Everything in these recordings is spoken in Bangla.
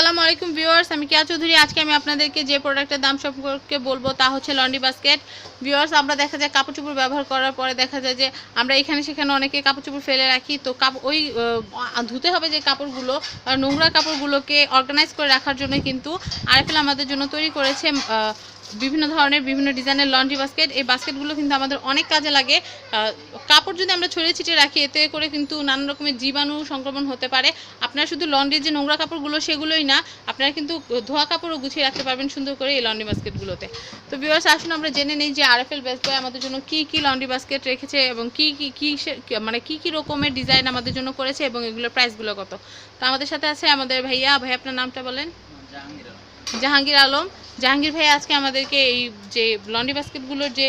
আসসালামু আলাইকুম ভিউয়ার্স, আমি কেয়া চৌধুরী। আজকে আমি আপনাদেরকে যে প্রোডাক্টের দাম সম্পর্কে বলব তা হচ্ছে লন্ড্রি বাস্কেট। ভিউয়ার্স, আমরা দেখা যায় কাপড় চোপড় ব্যবহার করার পরে দেখা যায় যে আমরা এখানে সেখানে অনেকে কাপড় চোপড় ফেলে রাখি। তো কাপ ওই ধুতে হবে যে কাপড়গুলো নোংরা কাপড়গুলোকে অর্গানাইজ করে রাখার জন্য কিন্তু আরএফএল আমাদের জন্য তৈরি করেছে বিভিন্ন ধরনের, বিভিন্ন ডিজাইনের লন্ড্রি বাস্কেট এই বাস্কেটগুলো কিন্তু আমাদের অনেক কাজে লাগে। কাপড় যদি আমরা ছড়িয়ে ছিটিয়ে রাখি, এতে করে কিন্তু নানান রকমের জীবাণু সংক্রমণ হতে পারে। আপনারা শুধু লন্ড্রির যে নোংরা কাপড়গুলো, সেগুলোই না, আপনারা কিন্তু ধোয়া কাপড়ও গুছিয়ে রাখতে পারবেন সুন্দর করে এই লন্ড্রি বাস্কেটগুলোতে তো ভিউয়ার্স আসুন আমরা জেনে নিই যে আরএফএল বেস্ট বয় আমাদের জন্য কি কি লন্ড্রি বাস্কেট রেখেছে এবং কি কি কি মানে কি কি রকমের ডিজাইন আমাদের জন্য করেছে এবং এগুলোর প্রাইসগুলো কত? তো আমাদের সাথে আছে আমাদের ভাইয়া। ভাই আপনার নামটা বলেন। জাহাঙ্গীর আলম। জাহাঙ্গীর ভাই আজকে আমাদেরকে এই যে লন্ড্রি বাস্কেটগুলোর যে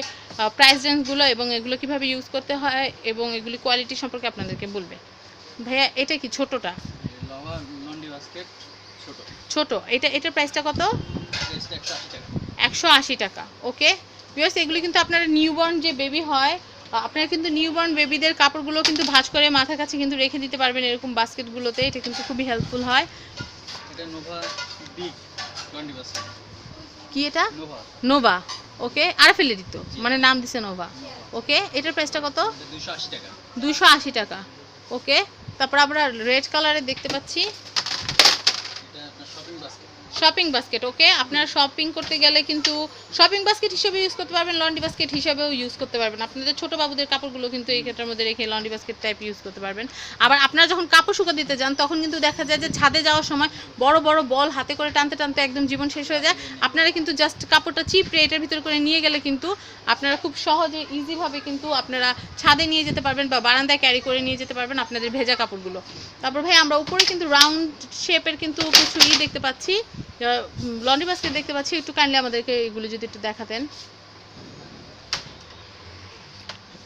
প্রাইস রেঞ্জগুলো এবং এগুলো কীভাবে ইউজ করতে হয় এবং এগুলি কোয়ালিটি সম্পর্কে আপনাদেরকে বলবে। ভাইয়া এটা কি ছোটটা? ছোট। এটা এটার প্রাইসটা কত? একশো আশি টাকা। ওকে? বিকজ এগুলি কিন্তু আপনারা নিউবর্ন যে বেবি হয় আপনারা কিন্তু নিউবর্ন বেবিদের কাপড়গুলো কিন্তু ভাঁজ করে মাথার কাছে কিন্তু রেখে দিতে পারবেন এরকম বাস্কেটগুলোতে। এটা কিন্তু খুবই হেল্পফুল হয়। এটা নোভা বিগ লন্ডি কি এটা? নোভা ওকে আর ফেলে দিত। মানে নাম দিছে নোভা ওকে এটার প্রাইসটা কত? দুশো আশি টাকা। দুশো আশি টাকা। ওকে তারপর আমরা রেড কালারে দেখতে পাচ্ছি এটা আপনার shopping basket shopping basket okay আপনারা শপিং করতে গেলে কিন্তু শপিং বাস্কেট হিসেবে ইউজ করতে পারবেন লন্ড্রি বাস্কেট হিসেবেও ইউজ করতে পারবেন। আপনাদের ছোট বাবুদের কাপড়গুলো কিন্তু এই ক্ষেত্রের মধ্যে রেখে লন্ড্রি বাস্কেট টাইপ ইউজ করতে পারবেন। আবার আপনারা যখন কাপড় শুকা দিতে যান, তখন কিন্তু দেখা যায় যে ছাদে যাওয়ার সময় বড় বড় বল হাতে করে টানতে টানতে একদম জীবন শেষ হয়ে যায়। আপনারা কিন্তু জাস্ট কাপড়টা চিপ রেটের ভিতর করে নিয়ে গেলে কিন্তু আপনারা খুব সহজে ইজিভাবে কিন্তু আপনারা ছাদে নিয়ে যেতে পারবেন বা বারান্দায় ক্যারি করে নিয়ে যেতে পারবেন আপনাদের ভেজা কাপড়গুলো। তারপর ভাই, আমরা উপরে কিন্তু রাউন্ড শেপের কিন্তু কিছু ই দেখতে পাচ্ছি। লন্ড্রি বাস্কেট দেখতে পাচ্ছি। একটু কাইন্ডলি আমাদেরকে এগুলো যদি একটু দেখাতেন।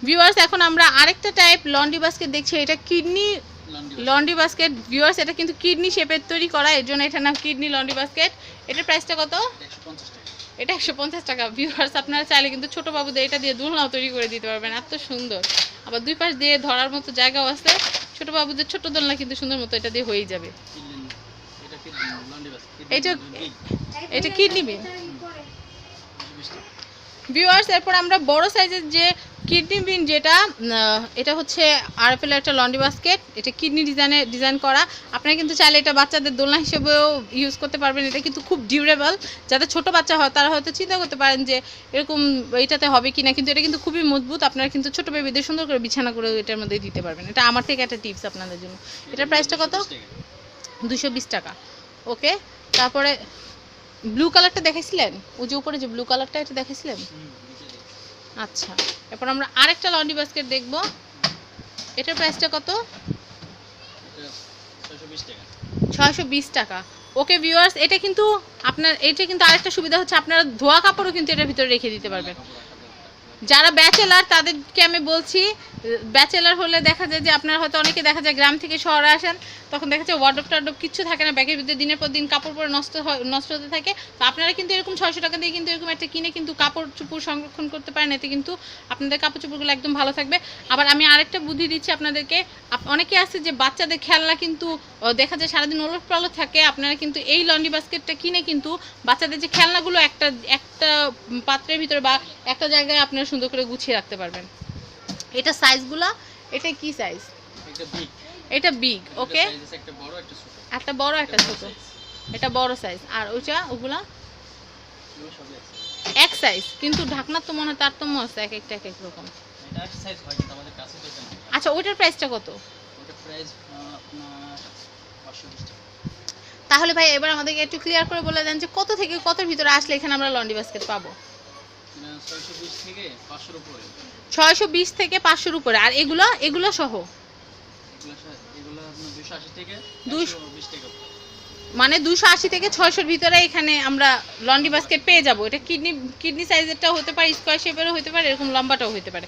ভিউয়ার্স এখন আমরা আরেকটা টাইপ লন্ড্রি বাস্কেট দেখছি। এটা kidney laundry laundry basket viewers এটা কিন্তু কিডনি শেপের তৈরি করা। এর জন্য এটার নাম কিডনি লন্ড্রি বাস্কেট এটার প্রাইসটা কত? এটা একশো পঞ্চাশ টাকা। ভিউয়ার্স আপনারা চাইলে কিন্তু ছোট বাবুদের এটা দিয়ে দুলনাও তৈরি করে দিতে পারবেন। এত সুন্দর। আবার দুই পাশ দিয়ে ধরার মতো জায়গাও আছে। ছোট বাবুদের ছোট দোলনা কিন্তু সুন্দর মতো এটা দিয়ে হয়েই যাবে। এটা লন্ডি এটা- বিগ এটা কিডনি বিন। দুশো বিশ টাকা ভিউয়ার্স এরপর আমরা বড় সাইজের যে কিডনি বিন যেটা এটা হচ্ছে আরএফএল একটা লন্ড্রি বাস্কেট। এটা কিডনি ডিজাইনে ডিজাইন করা। আপনারা কিন্তু চাইলে এটা বাচ্চাদের দোলনা হিসেবেও ইউজ করতে পারবেন। এটা কিন্তু খুব ডিউরেবল যাদের ছোট বাচ্চা হয় তারা হয়তো চিন্তা করতে পারেন যে এরকম এইটাতে হবে কিনা। কিন্তু এটা কিন্তু খুবই মজবুত। আপনারা কিন্তু ছোট বেবিদের সুন্দর করে বিছানা করে এটার মধ্যে দিতে পারবেন। এটা আমার থেকে একটা টিপস আপনাদের জন্য। এটার প্রাইসটা কত? 220 দুশো বিশ টাকা। ওকে? তারপরে ব্লু কালারটা দেখাইছিলেন? ওই যে উপরে যে ব্লু কালারটা এটা দিই। আচ্ছা। এরপর আমরা আরেকটা লন্ড্রি বাস্কেট দেখব। এটার প্রাইসটা কত? ছয়শো বিশ টাকা। ওকে ভিউয়ার্স এটা কিন্তু আপনার, এটা কিন্তু আরেকটা সুবিধা হচ্ছে আপনারা ধোয়া কাপড়ও কিন্তু এটার ভিতরে রেখে দিতে পারবেন। যারা ব্যাচেলার, তাদেরকে আমি বলছি, ব্যাচেলার হলে দেখা যায় যে আপনারা হয়তো অনেকে দেখা যায় গ্রাম থেকে শহরে আসেন, তখন দেখা যায় ওয়ার্ডব টার্ডব কিচ্ছু থাকে না, ব্যাগের ভিতরে দিনের পর দিন কাপড় পরে নষ্ট নষ্ট হতে থাকে। তো আপনারা কিন্তু এরকম ছয়শো টাকা দিয়ে কিন্তু এরকম একটা কিনে কিন্তু কাপড় চুপড় সংরক্ষণ করতে পারেন, এতে কিন্তু আপনাদের কাপড় চুপড়গুলো একদম ভালো থাকবে। আবার আমি আরেকটা বুদ্ধি দিচ্ছি আপনাদেরকে, আপ- অনেকে আছে যে বাচ্চাদের খেলনা কিন্তু দেখা যায় সারাদিন ওলট পালট থাকে, আপনারা কিন্তু এই লন্ড্রি বাস্কেটটা কিনে কিন্তু বাচ্চাদের যে খেলনাগুলো একটা একটা পাত্রের ভিতরে বা একটা জায়গায় আপনারা সুন্দর করে গুছিয়ে রাখতে পারবেন। এটা সাইজগুলো এটা কি সাইজ এটা বিগ ওকে একটা বড় একটা ছোট। এটা বড় সাইজ আর ওইটা ওগুলা? এক সাইজ কিন্তু ঢাকনার তো মনে হয় তারতম্য আছে এক একটা এক এক রকম। আচ্ছা ওইটার প্রাইসটা কত? প্রাইস আপনার টাকা। তাহলে ভাই, এবার আমাদেরকে একটু ক্লিয়ার করে বলে দেন যে কত থেকে কতর ভিতরে আসলে এখানে আমরা লন্ড্রি বাস্কেট পাবো? ছয়শো বিশ থেকে পাঁচশোর উপরে। আর এগুলো এগুলো সহ? মানে দুশো আশি থেকে ছয়শোর ভিতরে এখানে আমরা লন্ড্রি বাস্কেট পেয়ে যাব। এটা কিডনি কিডনি সাইজেরটাও হতে পারে স্কোয়ার শেপেরও হতে পারে, এরকম লম্বাটাও হতে পারে।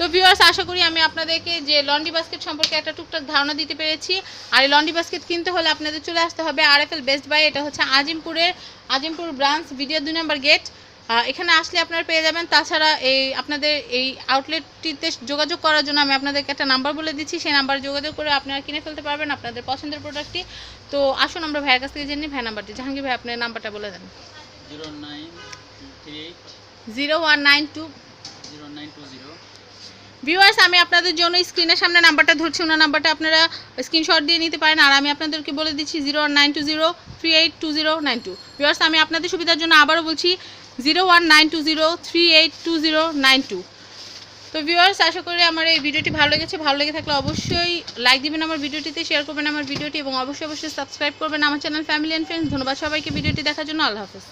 তো ভিউয়ার্স আশা করি আমি আপনাদেরকে যে লন্ডি বাস্কেট সম্পর্কে একটা টুকটাক ধারণা দিতে পেরেছি। আর এই লন্ডি বাস্কেট কিনতে হলে আপনাদের চলে আসতে হবে R F L best buy এটা হচ্ছে আজিমপুরের আজিমপুর ব্রাঞ্চ ভিডিও দুই নম্বর গেট এখানে আসলে আপনারা পেয়ে যাবেন। তাছাড়া এই আপনাদের এই আউটলেটটিতে যোগাযোগ করার জন্য আমি আপনাদেরকে একটা নাম্বার বলে দিচ্ছি। সেই নাম্বারে যোগাযোগ করে আপনারা কিনে ফেলতে পারবেন আপনাদের পছন্দের প্রোডাক্টটি তো আসুন আমরা ভাইয়ের কাছ থেকে জেনে ভাই নাম্বারটি জাহাঙ্গীর ভাই আপনার নাম্বারটা বলে দেন। Zero one nine two zero nine two zero. Viewers আমি আপনাদের জন্য স্ক্রিনের সামনে নাম্বারটা ধরছি। ওনার নাম্বারটা আপনারা স্ক্রিনশট দিয়ে নিতে পারেন। আর আমি আপনাদেরকে বলে দিচ্ছি zero one nine two zero three eight two zero nine two আমি আপনাদের সুবিধার জন্য আবারও বলছি zero one nine two zero three eight two zero nine two তো ভিউয়ার্স আশা করি আমার এই ভিডিওটি ভালো লেগেছে। ভালো লেগে থাকলে অবশ্যই লাইক দিবেন আমার ভিডিওটিতে শেয়ার করবেন আমার ভিডিওটি, এবং অবশ্যই অবশ্যই সাবস্ক্রাইব করবেন আমার চ্যানেল ফ্যামিলি অ্যান্ড ফ্রেন্ডস ধন্যবাদ সবাইকে ভিডিওটি দেখার জন্য। আল্লাহ হাফেজ।